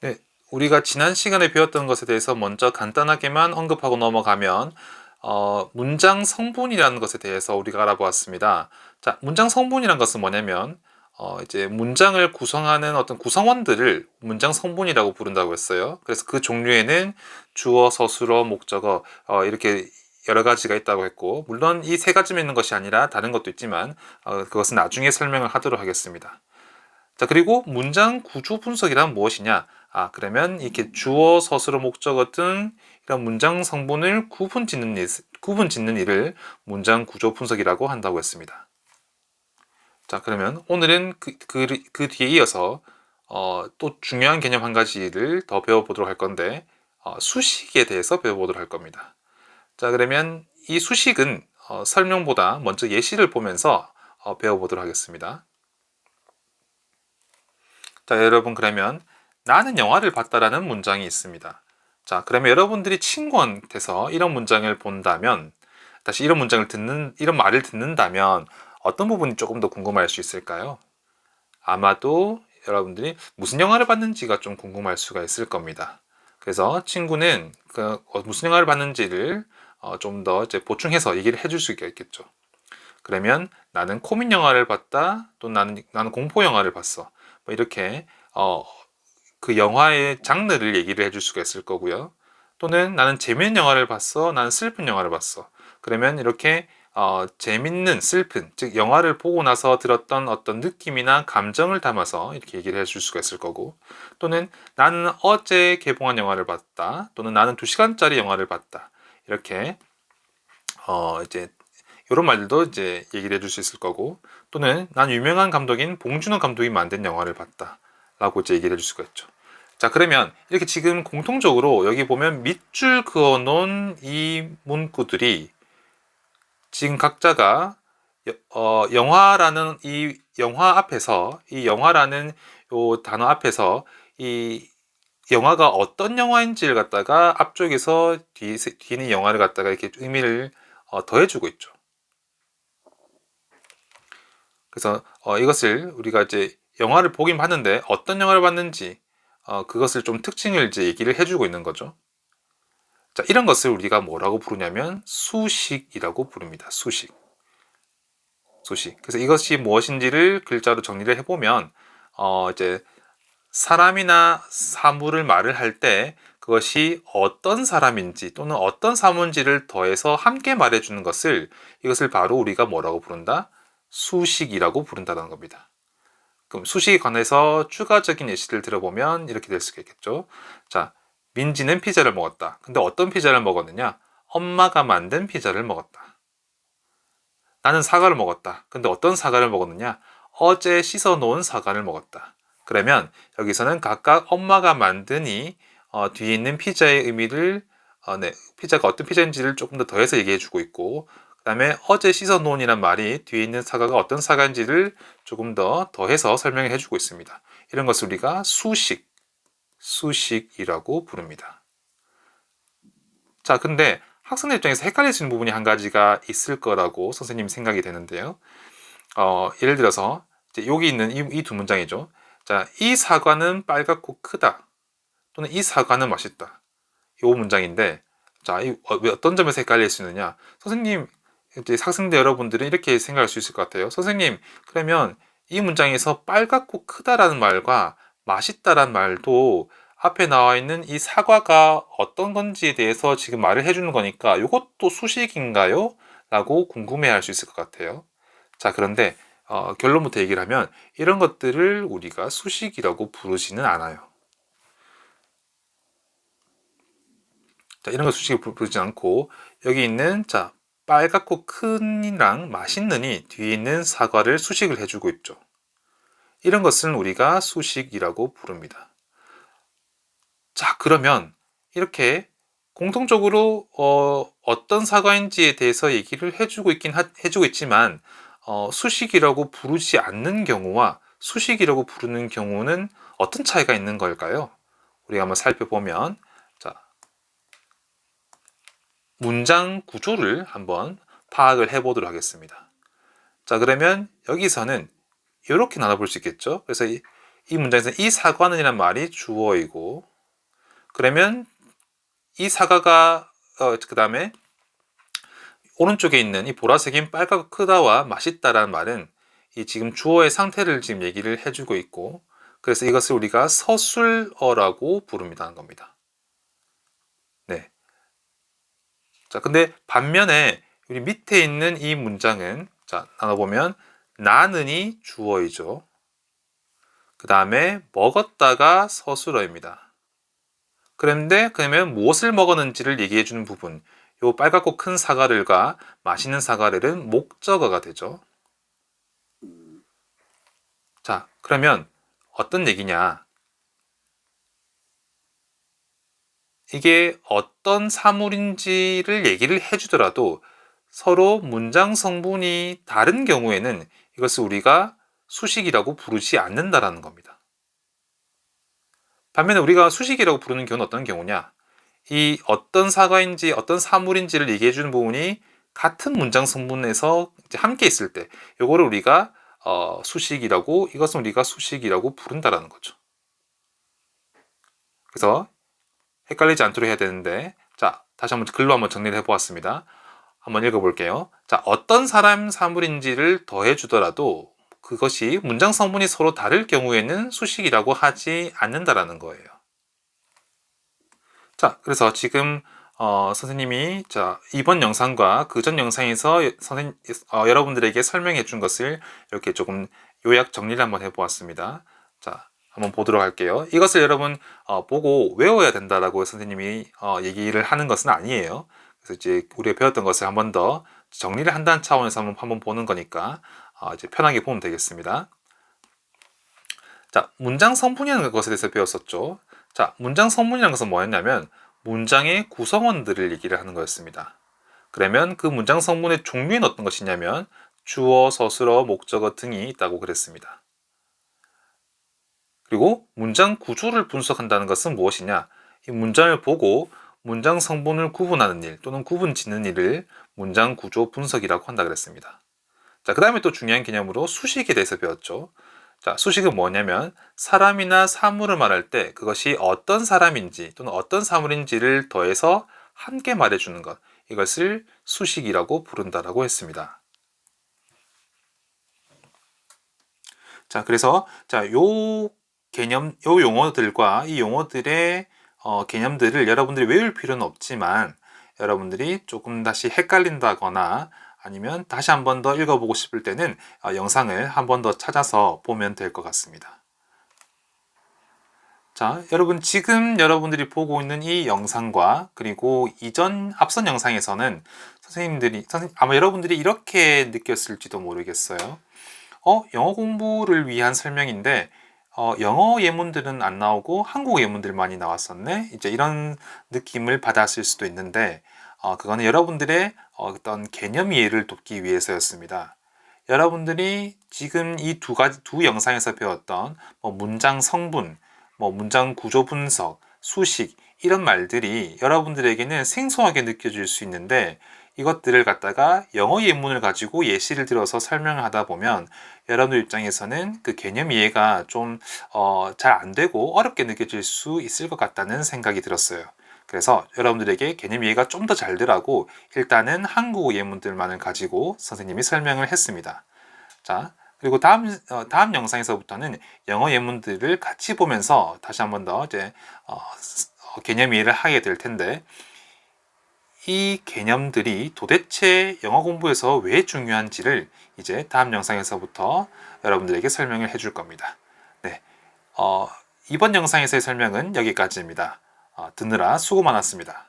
네, 우리가 지난 시간에 배웠던 것에 대해서 먼저 간단하게만 언급하고 넘어가면 어, 문장 성분이라는 것에 대해서 우리가 알아보았습니다. 자, 문장 성분이라는 것은 뭐냐면 어, 이제 문장을 구성하는 어떤 구성원들을 문장 성분이라고 부른다고 했어요. 그래서 그 종류에는 주어, 서술어, 목적어 어, 이렇게 여러 가지가 있다고 했고 물론 이 세 가지만 있는 것이 아니라 다른 것도 있지만 어, 그것은 나중에 설명을 하도록 하겠습니다. 자, 그리고 문장 구조 분석이란 무엇이냐? 아, 그러면 이렇게 주어, 서술어, 목적어 등 이런 문장 성분을 구분 짓는 일, 구분 짓는 일을 문장 구조 분석이라고 한다고 했습니다. 자, 그러면 오늘은 그, 그, 그 뒤에 이어서 어, 또 중요한 개념 한 가지를 더 배워보도록 할 건데 어, 수식에 대해서 배워보도록 할 겁니다. 자, 그러면 이 수식은 어, 설명보다 먼저 예시를 보면서 어, 배워보도록 하겠습니다. 자, 여러분 그러면 나는 영화를 봤다라는 문장이 있습니다. 자, 그러면 여러분들이 친구한테서 이런 문장을 본다면 다시 이런 문장을 듣는 이런 말을 듣는다면 어떤 부분이 조금 더 궁금할 수 있을까요? 아마도 여러분들이 무슨 영화를 봤는지가 좀 궁금할 수가 있을 겁니다. 그래서 친구는 그 어, 무슨 영화를 봤는지를 어, 좀더 이제 보충해서 얘기를 해줄 수가 있겠죠. 그러면 나는 코믹 영화를 봤다, 또 나는 나는 공포 영화를 봤어. 뭐 이렇게 어, 그 영화의 장르를 얘기를 해줄 수가 있을 거고요. 또는 나는 재밌는 영화를 봤어, 나는 슬픈 영화를 봤어. 그러면 이렇게 어, 재밌는 슬픈 즉 영화를 보고 나서 들었던 어떤 느낌이나 감정을 담아서 이렇게 얘기를 해줄 수가 있을 거고. 또는 나는 어제 개봉한 영화를 봤다. 또는 나는 두 시간짜리 영화를 봤다. 이렇게 어 이제 이런 말들도 이제 얘기를 해줄 수 있을 거고. 또는 난 유명한 감독인 봉준호 감독이 만든 영화를 봤다 라고 이제 얘기를 해줄 수가 있죠 자 그러면 이렇게 지금 공통적으로 여기 보면 밑줄 그어 놓은 이 문구들이 지금 각자가 어, 영화라는 이 영화 앞에서 이 영화라는 요 단어 앞에서 이 영화가 어떤 영화인지를 갖다가 앞쪽에서 뒤, 뒤는 영화를 갖다가 이렇게 의미를 어, 더해주고 있죠. 그래서 어, 이것을 우리가 이제 영화를 보긴 봤는데 어떤 영화를 봤는지 어, 그것을 좀 특징을 이제 얘기를 해주고 있는 거죠. 자, 이런 것을 우리가 뭐라고 부르냐면 수식이라고 부릅니다. 수식. 수식. 그래서 이것이 무엇인지를 글자로 정리를 해보면 어, 이제 사람이나 사물을 말을 할 때 그것이 어떤 사람인지 또는 어떤 사물인지를 더해서 함께 말해주는 것을 이것을 바로 우리가 뭐라고 부른다? 수식이라고 부른다는 겁니다. 그럼 수식에 관해서 추가적인 예시를 들어보면 이렇게 될 수가 있겠죠. 자, 민지는 피자를 먹었다. 근데 어떤 피자를 먹었느냐? 엄마가 만든 피자를 먹었다. 나는 사과를 먹었다. 근데 어떤 사과를 먹었느냐? 어제 씻어 놓은 사과를 먹었다. 그러면 여기서는 각각 엄마가 만드니 어, 뒤에 있는 피자의 의미를 어, 네, 피자가 어떤 피자인지를 조금 더 더해서 얘기해 주고 있고 그 다음에 어제 씻어 놓은이란 말이 뒤에 있는 사과가 어떤 사과인지를 조금 더 더해서 설명해 주고 있습니다. 이런 것을 우리가 수식 수식이라고 부릅니다. 자, 근데 학생들 입장에서 있는 부분이 한 가지가 있을 거라고 선생님이 생각이 되는데요. 어, 예를 들어서 여기 있는 이두 문장이죠. 자, 이 사과는 빨갛고 크다. 또는 이 사과는 맛있다. 이 문장인데, 자, 이, 어, 왜 어떤 점에서 헷갈릴 수 있느냐? 선생님, 학생들 여러분들은 이렇게 생각할 수 있을 것 같아요. 선생님, 그러면 이 문장에서 빨갛고 크다라는 말과 맛있다란 말도 앞에 나와 있는 이 사과가 어떤 건지에 대해서 지금 말을 해주는 거니까 이것도 수식인가요? 라고 궁금해 할 수 있을 것 같아요. 자, 그런데 어, 결론부터 얘기를 하면 이런 것들을 우리가 수식이라고 부르지는 않아요. 자, 이런 거 수식을 부르지 않고 여기 있는 자 빨갛고 큰이랑 맛있는이 뒤에 있는 사과를 수식을 해주고 있죠. 이런 것은 우리가 수식이라고 부릅니다. 자, 그러면 이렇게 공통적으로 어, 어떤 사과인지에 대해서 얘기를 해주고 있긴 하, 해주고 있지만 어, 수식이라고 부르지 않는 경우와 수식이라고 부르는 경우는 어떤 차이가 있는 걸까요? 우리가 한번 살펴보면 자 문장 구조를 한번 파악을 해 보도록 하겠습니다. 자 그러면 여기서는 이렇게 나눠볼 수 있겠죠. 그래서 이, 이 문장에서 이 사과는 이란 말이 주어이고 그러면 이 사과가 어, 그 다음에 오른쪽에 있는 이 보라색인 빨갛고 크다와 맛있다라는 말은 이 지금 주어의 상태를 지금 얘기를 해주고 있고 그래서 이것을 우리가 서술어라고 부릅니다 겁니다. 네. 자, 근데 반면에 우리 밑에 있는 이 문장은 자, 나눠보면 나는이 주어이죠. 그 다음에 먹었다가 서술어입니다. 그런데 그러면 무엇을 먹었는지를 얘기해 주는 부분 요 빨갛고 큰 사과를과 맛있는 사과를은 목적어가 되죠. 자, 그러면 어떤 얘기냐? 이게 어떤 사물인지를 얘기를 해주더라도 서로 문장 성분이 다른 경우에는 이것을 우리가 수식이라고 부르지 않는다라는 겁니다. 반면에 우리가 수식이라고 부르는 경우는 어떤 경우냐? 이 어떤 사과인지 어떤 사물인지를 얘기해 주는 부분이 같은 문장 성분에서 함께 있을 때 이거를 우리가 어, 수식이라고 이것은 우리가 수식이라고 부른다라는 거죠. 그래서 헷갈리지 않도록 해야 되는데 자 다시 한번 글로 한번 정리를 해보았습니다. 한번 읽어볼게요. 자 어떤 사람 사물인지를 더해주더라도 그것이 문장 성분이 서로 다를 경우에는 수식이라고 하지 않는다라는 거예요. 자, 그래서 지금 어, 선생님이 자 이번 영상과 그 전 영상에서 선생 어, 여러분들에게 설명해 준 것을 이렇게 조금 요약 정리를 한번 해보았습니다. 자, 한번 보도록 할게요. 이것을 여러분 어, 보고 외워야 된다라고 선생님이 어, 얘기를 하는 것은 아니에요. 그래서 이제 우리가 배웠던 것을 한번 더 정리를 한다는 차원에서 한번, 한번 보는 거니까 어, 이제 편하게 보면 되겠습니다. 자, 문장 성분이라는 것에 대해서 배웠었죠. 자, 문장 성분이라는 것은 뭐였냐면 문장의 구성원들을 얘기를 하는 거였습니다. 그러면 그 문장 성분의 종류는 어떤 것이냐면 주어, 서술어, 목적어 등이 있다고 그랬습니다. 그리고 문장 구조를 분석한다는 것은 무엇이냐? 이 문장을 보고 문장 성분을 구분하는 일 또는 구분 짓는 일을 문장 구조 분석이라고 한다 그랬습니다. 자, 그 다음에 또 중요한 개념으로 수식에 대해서 배웠죠. 자, 수식은 뭐냐면 사람이나 사물을 말할 때 그것이 어떤 사람인지 또는 어떤 사물인지를 더해서 함께 말해주는 것. 이것을 수식이라고 부른다라고 했습니다. 자, 그래서 자, 요 개념, 요 용어들과 이 용어들의 어, 개념들을 여러분들이 외울 필요는 없지만 여러분들이 조금 다시 헷갈린다거나 아니면 다시 한 번 더 읽어보고 싶을 때는 어, 영상을 한 번 더 찾아서 보면 될 것 같습니다. 자, 여러분 지금 여러분들이 보고 있는 이 영상과 그리고 이전 앞선 영상에서는 선생님들이 선생 아마 여러분들이 이렇게 느꼈을지도 모르겠어요. 어, 영어 공부를 위한 설명인데 어, 영어 예문들은 안 나오고 한국 예문들만이 나왔었네. 이제 이런 느낌을 받았을 수도 있는데 어, 그거는 여러분들의 어떤 개념 이해를 돕기 위해서였습니다. 여러분들이 지금 이 두 가지 두 영상에서 배웠던 뭐 문장 성분, 뭐 문장 구조 분석, 수식 이런 말들이 여러분들에게는 생소하게 느껴질 수 있는데 이것들을 갖다가 영어 예문을 가지고 예시를 들어서 설명을 하다 보면 여러분들 입장에서는 그 개념 이해가 좀 어, 잘안 되고 어렵게 느껴질 수 있을 것 같다는 생각이 들었어요. 그래서 여러분들에게 개념 이해가 좀 더 잘 되라고 일단은 한국어 예문들만을 가지고 선생님이 설명을 했습니다. 자, 그리고 다음 어, 다음 영상에서부터는 영어 예문들을 같이 보면서 다시 한 번 더 이제 어, 어, 개념 이해를 하게 될 텐데 이 개념들이 도대체 영어 공부에서 왜 중요한지를 이제 다음 영상에서부터 여러분들에게 설명을 해줄 겁니다. 네, 어, 이번 영상에서의 설명은 여기까지입니다. 어, 듣느라 수고 많았습니다.